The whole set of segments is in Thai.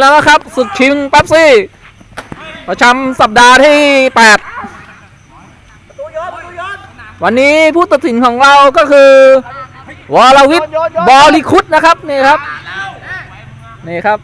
แล้วนะครับศึกชิงแป๊บซี่ประจำสัปดาห์ที่ 8 วันนี้ผู้ตัดสินของเราก็คือ วรวิทย์บริคุตนะครับ นี่ครับ นี่ครับ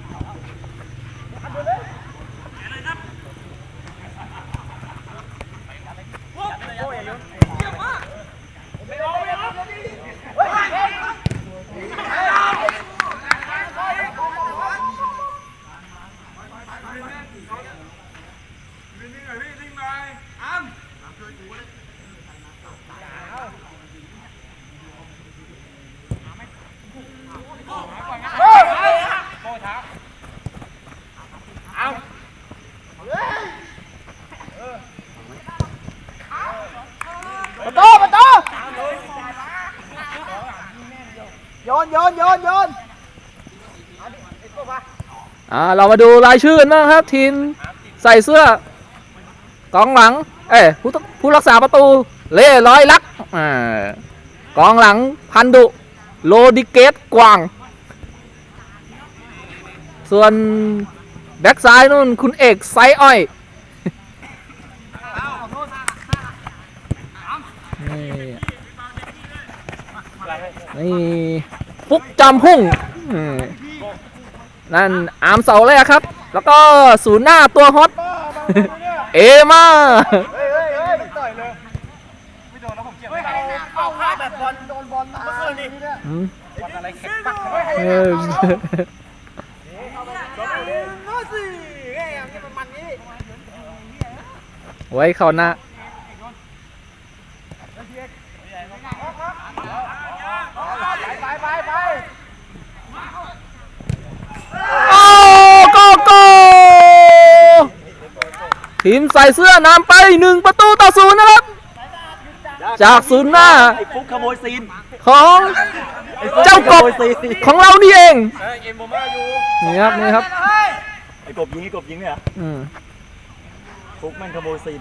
ประตูประตูโยนโยนโยนโยน อ่าเรามาดูรายชื่อกันะครับทีมใส่เสื้อกองหลัง เอ้ผู้ตผู้รักษาประตู เล่ร้อยลักอ่ากองหลังพันดุโลดิเกตกวาง ส่วนแบ็กซ้ายนู่นคุณเอกไซอ้อยนี่นี่ฟุกจอมพุ่งอืม นั่นอาร์มเสาแรกครับ แล้วก็ศูนย์หน้าตัวฮอตเอมาเฮ้ยเฮ้ยเฮ้ยไม่ต่อยเลยไม่โดนแล้วผมเจ็บเอาเอาพลาดแบบบอลโดนบอลมาเมื่อคืนนี่อืมบอลอะไรแข็งปักเฮ้ยเออไว้เข้าหน้า ไปไปไป โอ้โกโก้ ทีมใส่เสื้อนำไปหนึ่งประตูต่อศูนย์นะครับ จากศูนย์หน้า ไอ้ฟุกขโมยซีนของเจ้ากบขโมยซีนของเรานี่เองเอ็มโบมาอยู่นี่ครับนี่ครับไอ้กบยิงไอ้กบยิงเนี่ยอืมฟุกแม่งขโมยซีน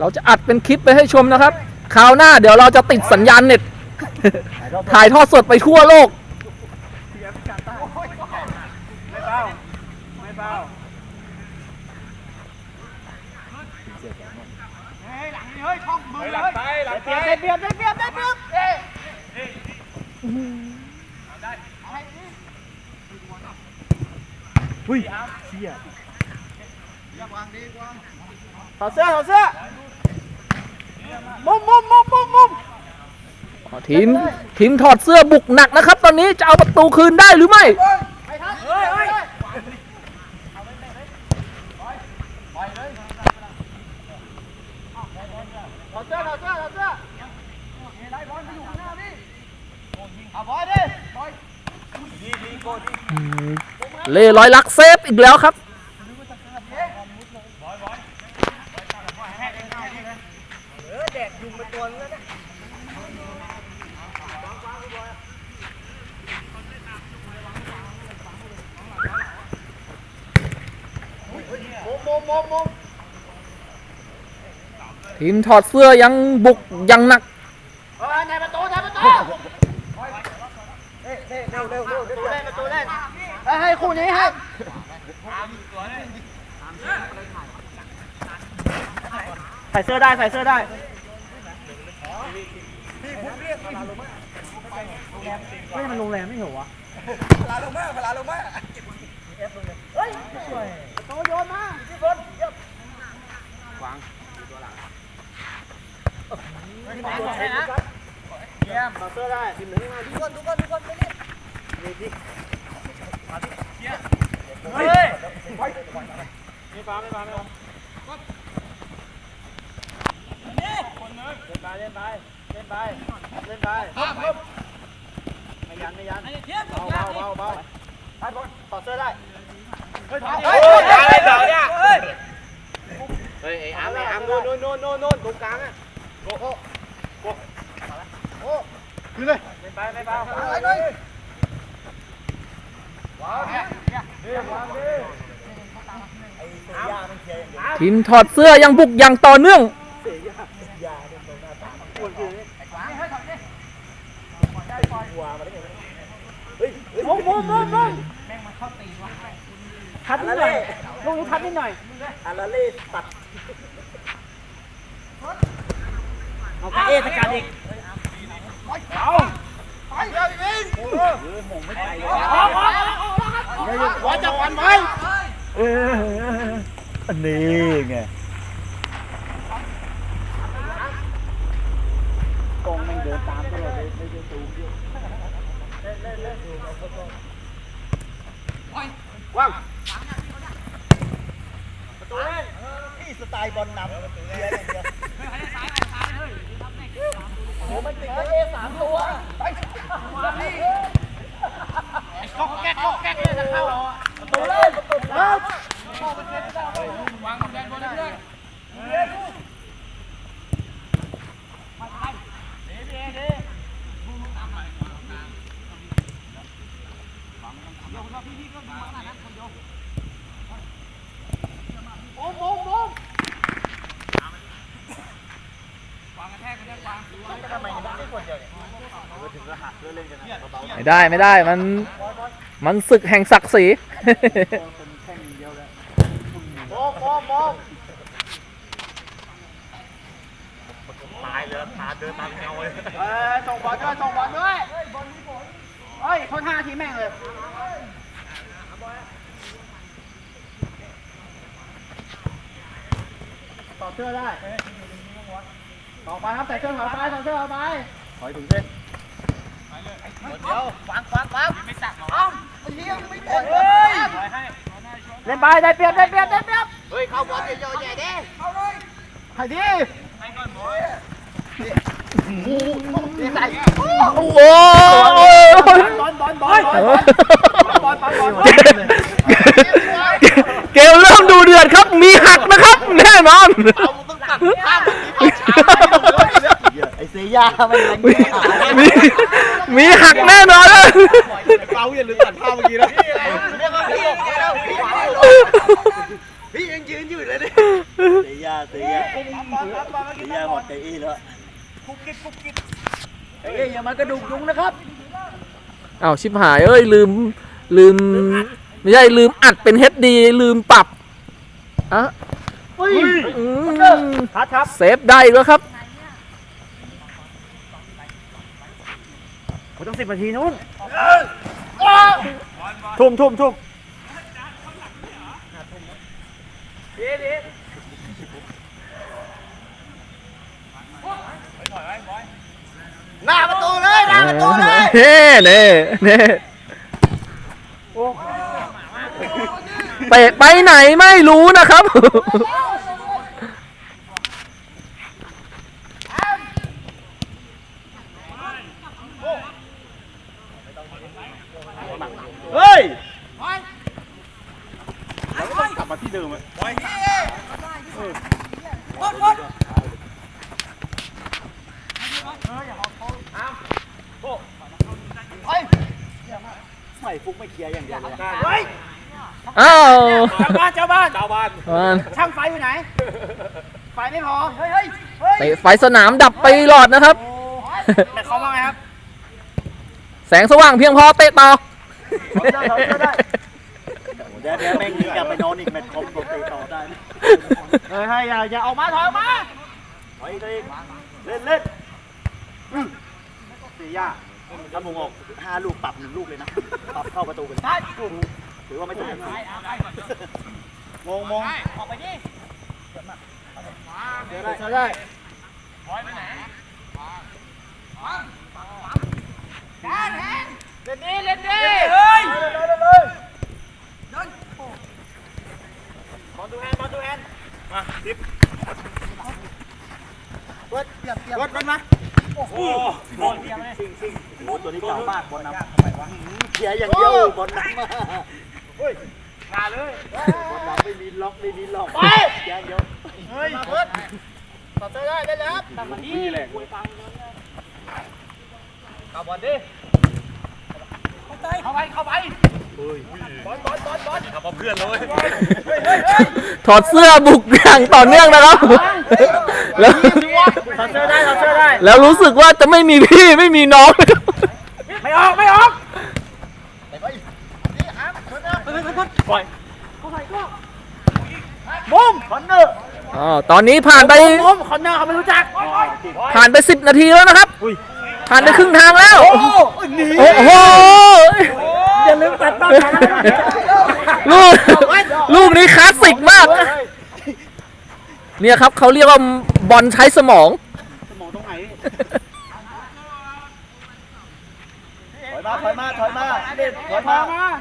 เราจะอัดเป็นคลิปไปให้ชมนะครับ คราวหน้าเดี๋ยวเราจะติดสัญญาณเน็ต ถ่ายทอดสดไปทั่วโลก ไม่เฝ้าไม่เฝ้าเฮ้ยหลังนี่เฮ้ยช่องมือ หลังไปหลังไปได้เปรียบได้เปรียบได้เปรียบเอ้ยหุ้ยเชี่ยถอดเสื้อถอดเสื้อมุมมุมมุมมุมมุมทีมทีมถอดเสื้อบุกหนักนะครับ ตอนนี้จะเอาประตูคืนได้หรือไม่ เฮ้ยเฮ้ยถอดเสื้อถอดเสื้อถอดเสื้อได้บอลไปอยู่ข้างหน้าพี่เอาบอลดิบอล เล่ร้อยลักเซฟอีกแล้วครับแดกยุงไปตัวนึงแล้วเนี่ยทีมถอดเสื้อยังบุกยังหนัก เออในประตูในประตูเฮ้ยเร็วเร็วเร็วประตูเล่นประตูเล่นให้ให้คู่นี้ให้ใส่เสื้อได้ใส่เสื้อได้ไม่มันโรงแรมไม่เหรอวะพลาลงมาพลาลงมาเฮ้ยประตูโยนมาที่บนเยี่ยมวางตัวหลังได้นะเยี่ยมมาเสื้อได้ทีมหนึ่งมาทุกคนทุกคนทุกคนไปเล่น นี่ดิมาดิเยี่ย ทีมถอดเสื้อยังบุกอย่างต่อเนื่อง มุมมุมมุมมุมทัดนิดหน่อยลูกนี้ทัดนิดหน่อยอาราเล่ตัดเอากระเอสกัดอีกเอาไปเดี๋ยวพี่วินออกออก หัวจับวันไว้เอออันนี้ไงกองมันเดินตามตลอดเลยไม่ได้ตูว่างประตูเล่นนี่สไตล์บอลนำเชียร์อย่างเดียวโอ้มันติดเอสามตัว ก็แก๊กก็แก๊กเลยจะเข้าประตูเล่นประตูเล่น ไม่ได้ไม่ได้มันมันศึกแห่งศักดิ์ศรีตายเลยตาเดินตามเงาเลยเออส่งบอลด้วยส่งบอลด้วยเฮ้ยคนห้าทีแม่งเลยต่อเสื้อได้ต่อไปครับใส่เสื้อขาวไปใส่เสื้อขาวไปถอยถึงเส้น เดี๋ยวฟังฟังฟังไม่สั่หรออ้าวเลี้ยงไม่เต็ยเล่นไปได้เปรียบได้เปรียบได้เปรียบเฮ้ยเข้าบอลเยอะๆใหญ่ดิเข้าเลยใครดีไห้ก่อนบอยโอ้โหโอลบอลบอลบอลบอลเกมเริ่มดูเดือดครับ มีหักนะครับ แน่นอนเอามต้องตัดข้ามียังมีมีมีหักแน่นอนเลยเป้าอย่าลืมตัดภาพเมื่อกี้นะเรียกว่าพี่พี่พี่ยังยืนอยู่เลยดิเซียาเซียาเซียาหมดใจอีแล้วเฮ้ยอย่ามากระดูกยุงนะครับอ้าวชิบหายเอ้ยลืมลืมไม่ใช่ลืมอัดเป็นเฮดดีลืมปรับอะเฮ้ยทัดครับเซฟได้แล้วครับ ผมต้องสิบนาทีนู้นทุ่มทุ่มทุ่มหน้าประตูเลยหน้าประตูเลยเน่เน่เน่เตะไปไหนไม่รู้นะครับ เฮ้ยไม่ฟุกไม่เคลียร์อย่างเดียวเลยเฮ้ยอ้าวเจ้าบ้านเจ้าบ้านเจ้าบ้านมันช่างไฟอยู่ไหน ไฟไม่พอ เฮ้ยเฮ้ยเฮ้ยเตะไฟสนามดับไปหลอดนะครับ แต่เขาว่าไงครับ แสงสว่างเพียงพอเตะต่อ ได้เขาได้ เดี๋ยวเดี๋ยวแม่งหนีกลับไปนอนอีกแมตช์คอมปกติต่อได้เฮ้ยให้อย่าอย่าออกมาถอยออกมาถอยตัวเองเล่นเล่นสียาถ้าผมออกห้าลูกปรับหนึ่งลูกเลยนะ ปรับเข้าประตูไปเลยถือว่าไม่ถูกมงมงออกไปดิเดี๋ยวได้ได้เล่นดีเล่นดีเฮ้ยเลยบอลดูแฮนบอลดูแฮนมาดิบเวิร์ดเปียกเปียกเวิร์ดมันมาโอ้โหบอลซิงซิงโอ้ตัวนี้เก่ามากบอลนำทำไมวะเคลียร์อย่างเดียวบอลนำมามาเลยบอลนำไม่มีล็อกไม่มีล็อกไปเคลียร์อย่างเดียวเฮ้ยเวิร์ดต่อเจอได้ได้แล้วตั้งมาที่แหละเอาบอลดิ เข้าไปเข้าไปบอลบอลบอลบอลทำเอาเพื่อนเลยถอดเสื้อบุกอย่างต่อเนื่องนะครับ แล้วถอดเสื้อได้ถอดเสื้อได้ แล้วรู้สึกว่าจะไม่มีพี่ไม่มีน้องนะครับไม่ออกไม่ออกมุมคอนเนอร์อ๋อตอนนี้ผ่านไปมุมคอนเนอร์เขาไม่รู้จัก ผ่านไปสิบนาทีแล้วนะครับ ผ่านไปครึ่งทางแล้ว โอ้โหหนีโอ้โหอย่าลืมตัดบ้างนะลูกลูกนี้คลาสสิกมาก เนี่ยครับเขาเรียกว่าบอลใช้สมอง สมองตรงไหนถอยมาถอยมาถอยมาเล่นถอยมา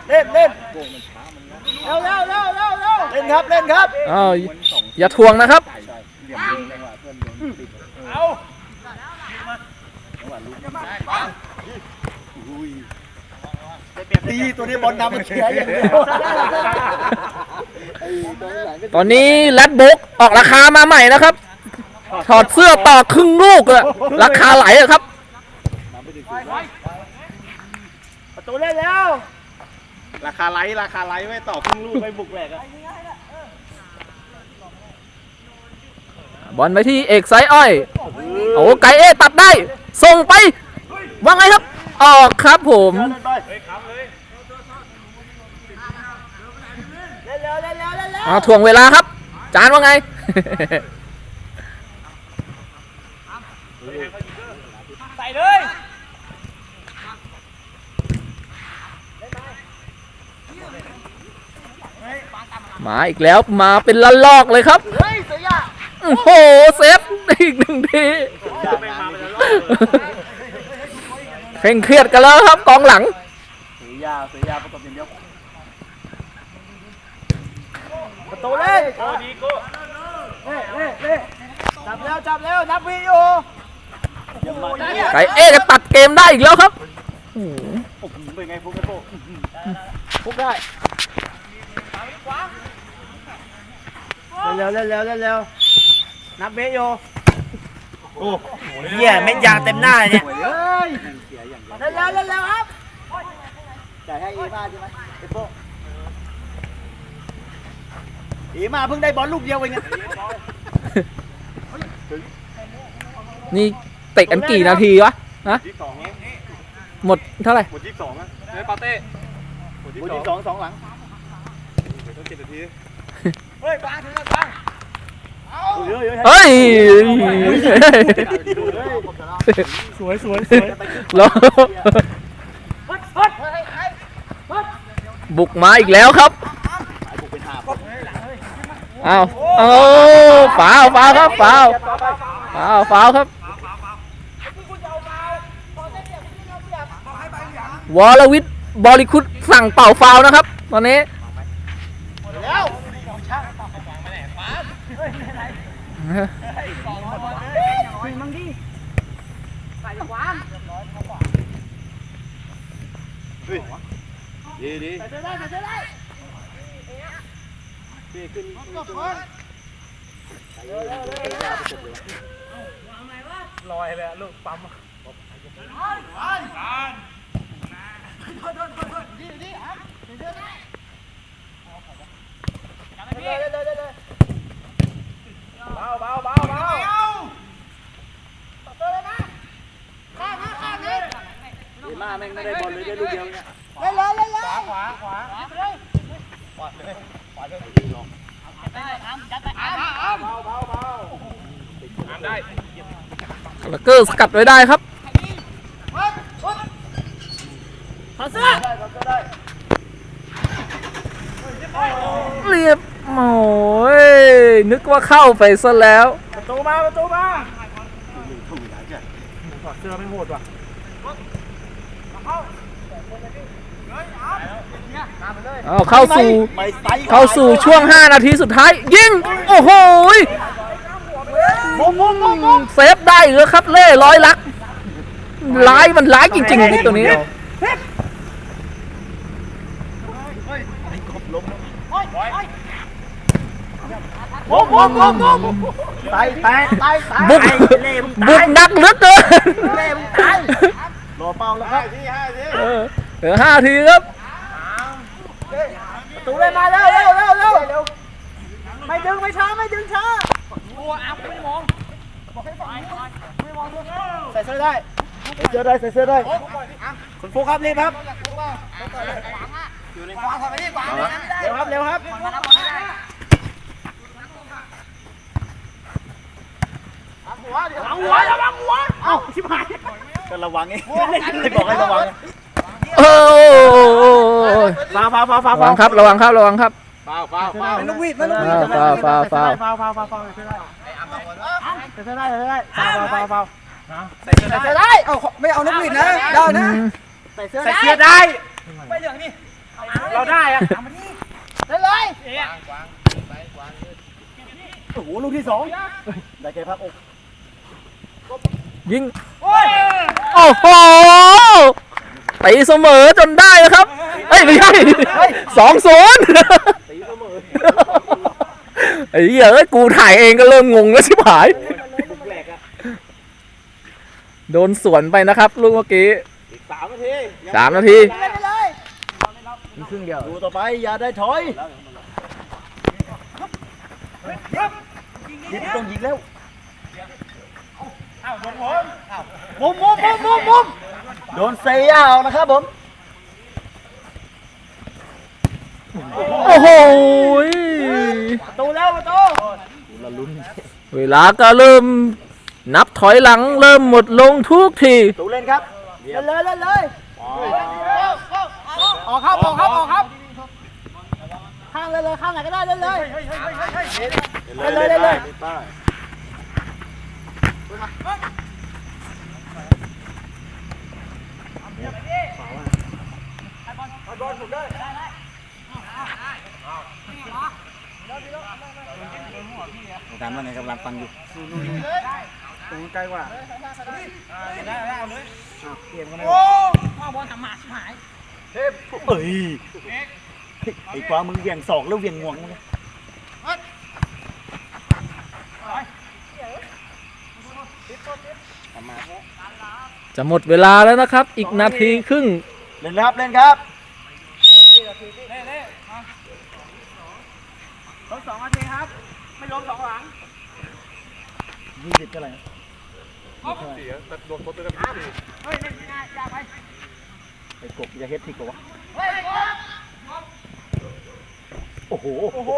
เล่นเล่นเร็วเร็วเร็วเร็วเร็วเล่นครับเล่นครับอ้าวอย่าทวงนะครับ ตีตัวนี้บอลนำมันเขียอย่างเดียวตอนนี้แรดบุ๊กออกราคามาใหม่นะครับ ถอดเสื้อต่อครึ่งลูกอะราคาไหลอะครับประตูเล่นแล้ว ราคาไลท์ราคาไลท์ไม่ต่อครึ่งลูกไม่บุกแหลกอะบอลไปที่เอกไซอ้อย โอ้ไกเอตัดได้ ส่งไป ว่าไงครับ ออกครับผม เล่นไปเล่นเร็วเล่น เร็วเล่นเร็วเอาถ่วงเวลาครับ จานว่าไงใส่เลยมาอีกแล้วมาเป็นละลอกเลยครับเฮ้ยเสียยาโอ้โหเซฟอีกหนึ่งทีเคร่งเครียดกันแล้วครับกองหลังเสียยาเสียยาประกบอย่างเดียว ประตูเล่นโอ้ดีโก้เล่เล่เล่จับแล้วจับแล้วนับวิอยู่ยังมาไก่เอ๊จะตัดเกมได้อีกแล้วครับโอ้โหโอ้โหเป็นไงฟุกไอ้โป้พุกได้เร็วเร็วเร็วเร็วเร็วนับเบโยโอ้เหี้ยเม็ดยางเต็มหน้าเลยเนี่ยเฮ้ยเสียอย่างเดียวเร็วเร็วเร็วครับจ่ายให้เอมาใช่ไหมไอ้โป้เอมาเพิ่งได้บอลลูกเดียวเองไงนี่เตะกันกี่นาทีวะฮะที่สองหมดเท่าไหร่หมดที่สองอะเฮ้ยปาเต้หมดที่สองสองหลังต้องเจ็ดนาทีเฮ้ยบังถึงแล้วบังเฮ้ยเฮ้ยเฮ้ยสวยสวยสวยแล้วฮึดฮึดเฮ้ยบุกมาอีกแล้วครับ อ้าวเอาฝาวฝาวครับฝาวฝาวฝาวครับวรวิทย์บริคุตสั่งเป่าฟาวนะครับ ตอนนี้แล้วดีดี ใส่ขึ้นลอยเลยลูกปั๊มเร็วเร็วเร็วเร็วเบาเบาเบาเบาเสื้อยนะข้างนะข้างนะเอมแม่งไม่ได้บอลเลยได้ลูกเดียวเนี่ยเล่นเลยเล่นเลยขวาขวาขวาเลย แล้วก็สกัดไว้ได้ครับถอดเสื้อเรียบโอ้ยนึกว่าเข้าไปซะแล้วประตูมาประตูมาถอดเสื้อไม่โหดว่ะเอาเข้าสู่ไม่ไซเข้าสู่ช่วง 5 นาทีสุดท้าย ยิง โอ้โหยมุมมุมมุมมุมเซฟได้เหรอครับเล่ร้อยลักร้ายมันร้ายจริงๆนี่ตัวนี้มุมมุมมุมมุมตายตายตายตายบุกเล่มึงบุตายกหนักเหลือเกินเล่มึงตายรอเป้าแล้วครับที่ห้าสิเออเหลือห้าทีครับ ประตูเลยมาเร็วเร็วเร็วเร็วเร็วไม่ดึงไม่ช้าไม่ดึงช้าใส่เสื้อได้ใส่เสื้อได้ใส่เสื้อได้คุณฟุกครับรีบครับอยู่ในขวาทำไปที่ขวาเลยนะเร็วครับเร็วครับหัวเดี๋ยวหัวระวังหัวเอ้าชิบหายก็ระวังเองไม่บอกให้ระวัง โอ้ยฟาวฟาวฟาวฟาวระวังครับ ระวังครับ ระวังครับเฝ้าเฝ้าเฝ้าเป็นลูกวีดเป็นลูกวีดฟาวฟาวฟาวฟาวฟาวฟาวฟาวใส่เสื้อได้ใส่เสื้อได้ใส่เสื้อได้ฟาวฟาวฟาวใส่เสื้อได้เอาไม่เอานกหวีดนะได้นะใส่เสื้อใส่ได้เสื้อได้ไปเหลืองนี่เราได้อะได้เลยโอ้โหลูกที่สองได้แก่พักอกยิงโอ้โห ตีเสมอจนได้นะครับ เอ้ยไม่ใช่สองศูนย์ไอ้เหี้ยเอ้ยกูถ่ายเองก็เริ่มงงแล้วชิบหาย โดนสวนไปนะครับลูกเมื่อกี้สามนาทีสามนาทีดูต่อไปอย่าได้ถอยยิงต้องยิงแล้วเอ้าโดนผมมุมมุมมุมมุมมุม โดนเซียเอานะครับผม โอ้โหประตูแล้วประตูเวลาก็เริ่ม นับถอยหลังเริ่มหมดลงทุกที ประตูเล่นครับเล่นเลยเล่นเลยออกครับออกครับออกครับ ข้างเลยเลยข้างไหนก็ได้เล่นเลยเล่นเลยเล่นเลย ถามว่าไงกำลังฟังอยู่ตรงใกล้กว่าเอ้ยไอ้กวามึงเหวี่ยงศอกแล้วเหวี่ยงงวงนะจะหมดเวลาแล้วนะครับ อีกนาทีครึ่ง เล่นครับ เล่นครับ ลงสองนาทีครับ ไม่ลงสองหลังยี่สิบเท่าไหร่นะเฮ้ยเล่นง่ายยากไปไอ้กบอย่าเฮ็ดที่กบวะโอ้โหโอ้โห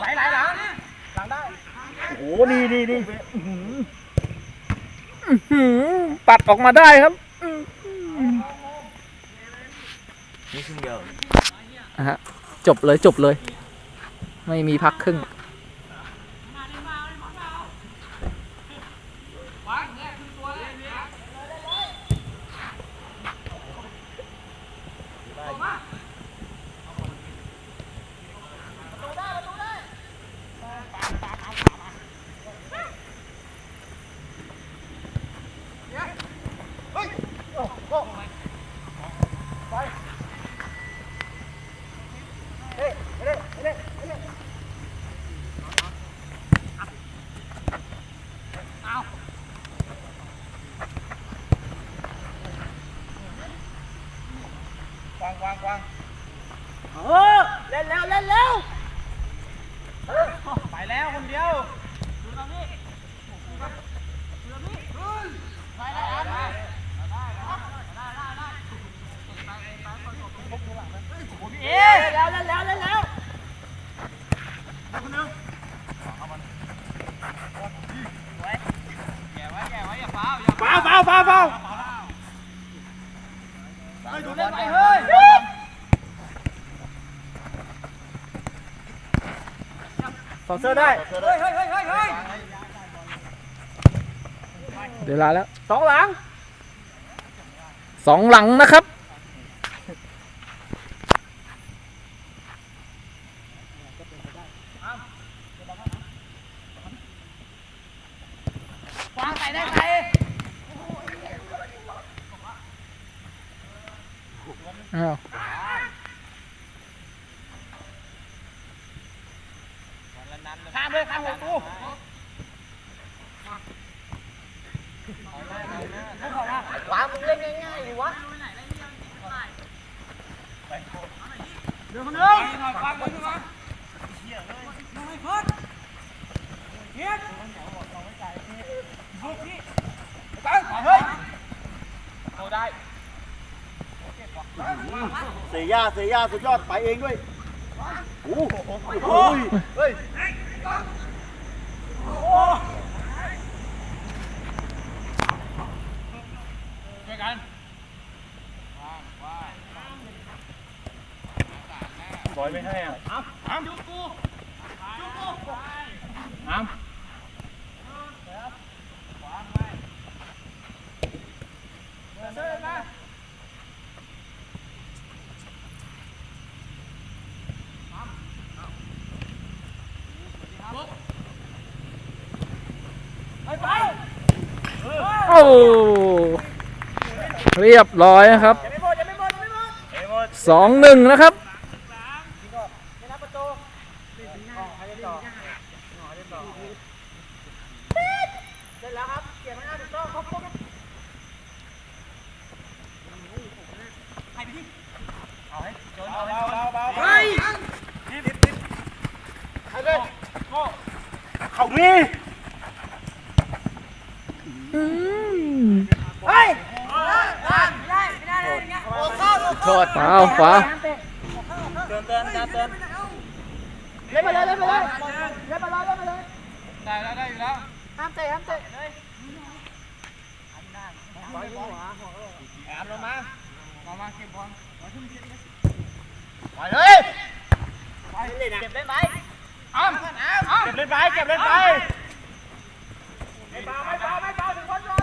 ไหลไหลหลังหลังได้โอ้โหนี่นี่นี่อื้อหืออื้อหือปัดออกมาได้ครับอื้อะฮะ จบเลยจบเลย ไม่มีพักครึ่ง วางวางวาง เออเล่นแล้วเล่นแล้ว ไปแล้วคนเดียวเอ๊ะ แล้วเล่นแล้วเล่นแล้ว ฟาวฟาวฟาวฟาว ดูเล่นไปเฮ้ย ส องเสื้อได้ เฮ้ยเฮ้ยเฮ้ยเฮ้ยเฮ้ยเวลาแล้วสองหลัง สองหลังนะครับ วางใส่ได้ใครอ้าว ข้ามเลยข้ามหัวกูวางมึงเล่นง่ายๆดิวะ เดี๋ยวคนนึงฟังมือมาเฮ้ย เสี ยย่าเสียย่าสุดยอดไปเองด้วยโอ้โหโอ้ยเฮ้ยบอยไม่ให้อะอ้ามอ้ามยุกูยุกูอ้าม โอ้ เรียบร้อยนะครับสองหนึ่งนะครับเขามี อืม โทษฟาวฟ้าเตือนเตือนเตือนเตือนเล่นไปเลยเล่นไปเลยเล่นไปเลยเล่นไปเลยได้แล้วได้อยู่แล้วห้ามเตะห้ามเตะแอบลงมามามาเก็บบอลไปเลยเก็บได้ไหมอ้ามเก็บเล่นไปเก็บเล่นไปไม่เบาไม่เบาไม่เบาถึงคนก่อน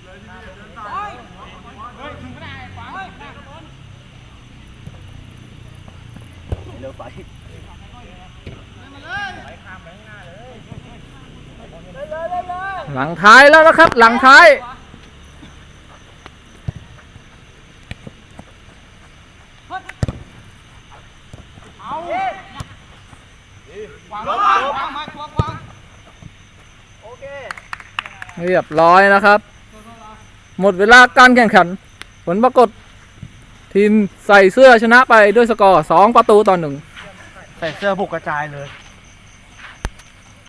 เร็วไปหลังท้ายแล้วนะครับ หลังท้ายเรียบร้อยนะครับ หมดเวลาการแข่งขัน ผลปรากฏ ทีมใส่เสื้อชนะไปด้วยสกอร์ 2 ประตูต่อหนึ่ง ใส่เสื้อบุกกระจายเลย